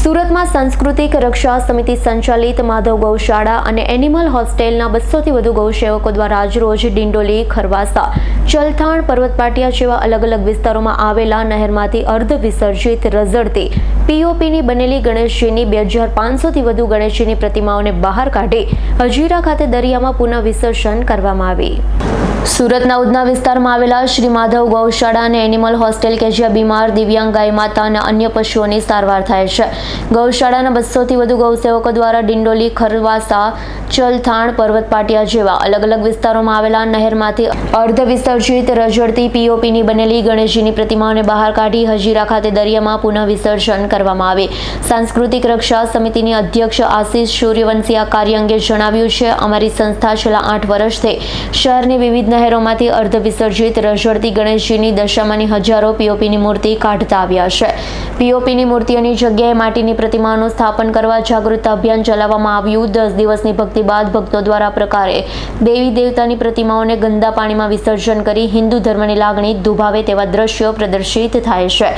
સુરતમાં સાંસ્કૃતિક રક્ષા સમિતિ સંચાલિત માધવ ગૌશાળા અને એનિમલ હોસ્ટેલના બસોથી વધુ ગૌસેવકો દ્વારા આજરોજ ડિંડોલી, ખરવાસા, ચલથાણ, પર્વતપાટિયા જેવા અલગ અલગ વિસ્તારોમાં આવેલા નહેરમાંથી અર્ધ વિસર્જિત રઝળતી પીઓપીની બનેલી ગણેશજીની બે હજાર પાંચસોથી વધુ ગણેશજીની પ્રતિમાઓને બહાર કાઢી હજીરા ખાતે દરિયામાં પુનઃ વિસર્જન કરવામાં આવી. સુરતના ઉધના વિસ્તારમાં આવેલા શ્રી માધવ ગૌશાળા અને એનિમલ હોસ્ટેલ કે જ્યાં બીમાર દિવ્યાંગ ગાય માતા અને અન્ય પશુઓની સારવાર થાય છે. ગૌશાળાના બસોથી વધુ ગૌસેવકો દ્વારા ડિંડોલી, ખરવાસા, ચલથાણ, પર્વતપાટિયા જેવા અલગ અલગ વિસ્તારોમાં આવેલા નહેરમાંથી અર્ધ વિસર્જિત રજડતી પીઓપીની બનેલી ગણેશજીની પ્રતિમાઓને બહાર કાઢી હજીરા ખાતે દરિયામાં પુનઃ વિસર્જન કરવામાં આવે. સાંસ્કૃતિક રક્ષા સમિતિની અધ્યક્ષ આશીષ સૂર્યવંશી આ કાર્ય અંગે જણાવ્યું છે, અમારી સંસ્થા છેલ્લા આઠ વર્ષથી શહેરની વિવિધ નહેરોમાંથી અર્ધ વિસર્જિત રઝળતી ગણેશજીની દશામાની હજારો પીઓપીની મૂર્તિ કાઢતા આવ્યા છે. પીઓપીની મૂર્તિઓની જગ્યાએ માટીની પ્રતિમાઓનું સ્થાપન કરવા જાગૃતતા અભિયાન ચલાવવામાં આવ્યું. દસ દિવસની ભક્તિ બાદ ભક્તો દ્વારા પ્રકારે દેવી દેવતાની પ્રતિમાઓને ગંદા પાણીમાં વિસર્જન કરી હિન્દુ ધર્મની લાગણી દુભાવે તેવા દ્રશ્યો પ્રદર્શિત થાય છે.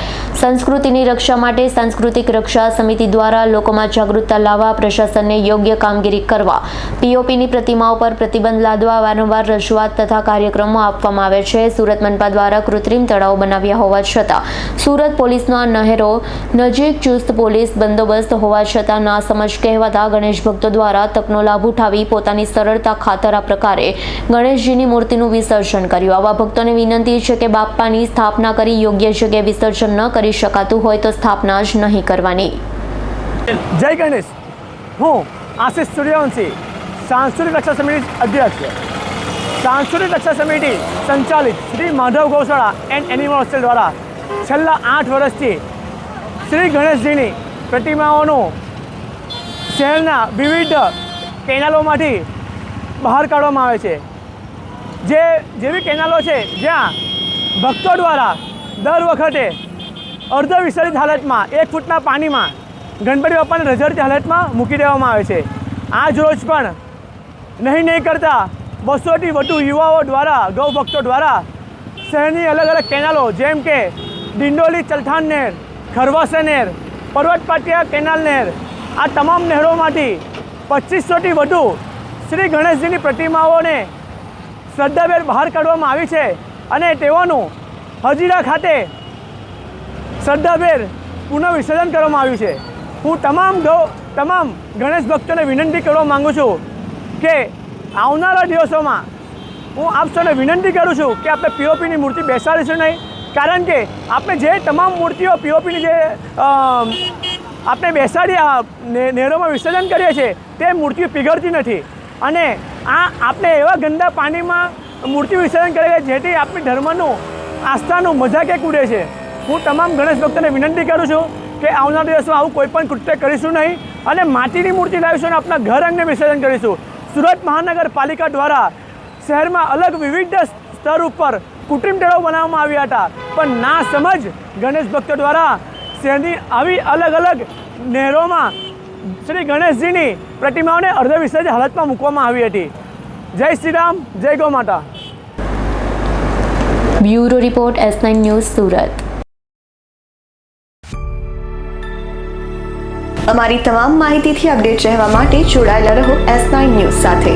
સંસ્કૃતિની રક્ષા માટે સાંસ્કૃતિક રક્ષા સમિતિ દ્વારા લોકોમાં જાગૃતતા લાવવા, પ્રશાસનને યોગ્ય કામગીરી કરવા, પીઓપીની પ્રતિમાઓ પર પ્રતિબંધ લાદવા, વારંવાર રજૂઆત તથા કાર્યક્રમો આપવામાં આવે છે. સુરત મનપા દ્વારા કૃત્રિમ તળાવો બનાવ્યા હોવા છતાં સુરત પોલીસનો આ નહેરો નજીક ચુસ્ત પોલીસ બંદોબસ્ત હોવા છતાં ના સમજ કહેવાતા ગણેશ ભક્તો દ્વારા તકનો લાભ ઉઠાવી પોતાની સરળતા ખાતર આ પ્રકારે ગણેશજીની મૂર્તિનું વિસર્જન કર્યું. આવા ભક્તોને વિનંતી છે કે બાપ્પાની સ્થાપના કરી યોગ્ય જગ્યાએ વિસર્જન ન કરી શકાતું હોય તો સ્થાપના જ નહીં કરવાની. જય ગણેશ. હું આશિષ સૂર્યવંશી, સાંસ્કૃતિક રક્ષા સમિતિ અધ્યક્ષ. સાંસ્કૃતિક રક્ષા સમિતિ સંચાલિત શ્રી માધવ ગૌશાળા એન્ડ એનિમલ હોસ્ટેલ દ્વારા છેલ્લા આઠ વર્ષથી શ્રી ગણેશજીની પ્રતિમાઓનું શહેરના વિવિધ કેનાલોમાંથી બહાર કાઢવામાં આવે છે. જે જેવી કેનાલો છે, જ્યાં ભક્તો દ્વારા દર વખતે અર્ધ વિસર્જિત હાલતમાં, એક ફૂટના પાણીમાં ગણપતિ બાપાને રઝળતી હાલતમાં મૂકી દેવામાં આવે છે. આજ રોજ પણ નહીં નહીં કરતા બસોથી વધુ યુવાઓ દ્વારા ગૌ ભક્તો દ્વારા શહેરની અલગ અલગ કેનાલો, જેમ કે ડિંડોલી ચલથાન નહેર ખરવાસા નહેર પર્વત કેનાલ નહેર આ તમામ નહેરોમાંથી પચીસોથી વધુ શ્રી ગણેશજીની પ્રતિમાઓને શ્રદ્ધાભેર બહાર કાઢવામાં આવી છે અને તેઓનું હજીરા ખાતે શ્રદ્ધાભેર પુનઃ વિસર્જન કરવામાં આવ્યું છે. હું તમામ ગૌ, તમામ ગણેશ ભક્તોને વિનંતી કરવા માગું છું કે આવનારા દિવસોમાં હું આપ સૌને વિનંતી કરું છું કે આપણે પીઓપીની મૂર્તિ બેસાડીશું નહીં કારણ કે આપણે જે તમામ મૂર્તિઓ પીઓપીની જે આપણે બેસાડી નહેરોમાં વિસર્જન કરીએ છીએ, તે મૂર્તિઓ પીગળતી નથી. અને આ આપણે એવા ગંદા પાણીમાં મૂર્તિ વિસર્જન કરીએ છીએ જેથી આપણી ધર્મનું, આસ્થાનું મજા કે ઉડે છે. હું તમામ ગણેશ ભક્તોને વિનંતી કરું છું કે આવનારા દિવસમાં આવું કોઈ પણ કૃત્ય કરીશું નહીં અને માટીની મૂર્તિ લાવીશું અને આપણા ઘર અંગે વિસર્જન કરીશું. સુરત મહાનગરપાલિકા દ્વારા શહેરમાં અલગ વિવિધ સ્તર ઉપર કૃત્રિમ ટેળો બનાવવામાં આવ્યા હતા. પણ ના સમજ ગણેશ ભક્તો દ્વારા શહેરની આવી અલગ અલગ નહેરોમાં શ્રી ગણેશજીની પ્રતિમાઓને અર્ધવિસર્જ હાલતમાં મૂકવામાં આવી હતી. જય શ્રી રામ જય ગૌ માતા. Bureau report S nine news Surat. અમારી તમામ માહિતીથી અપડેટ રહેવા માટે જોડાયેલા રહો એસ નાઇન ન્યૂઝ સાથે.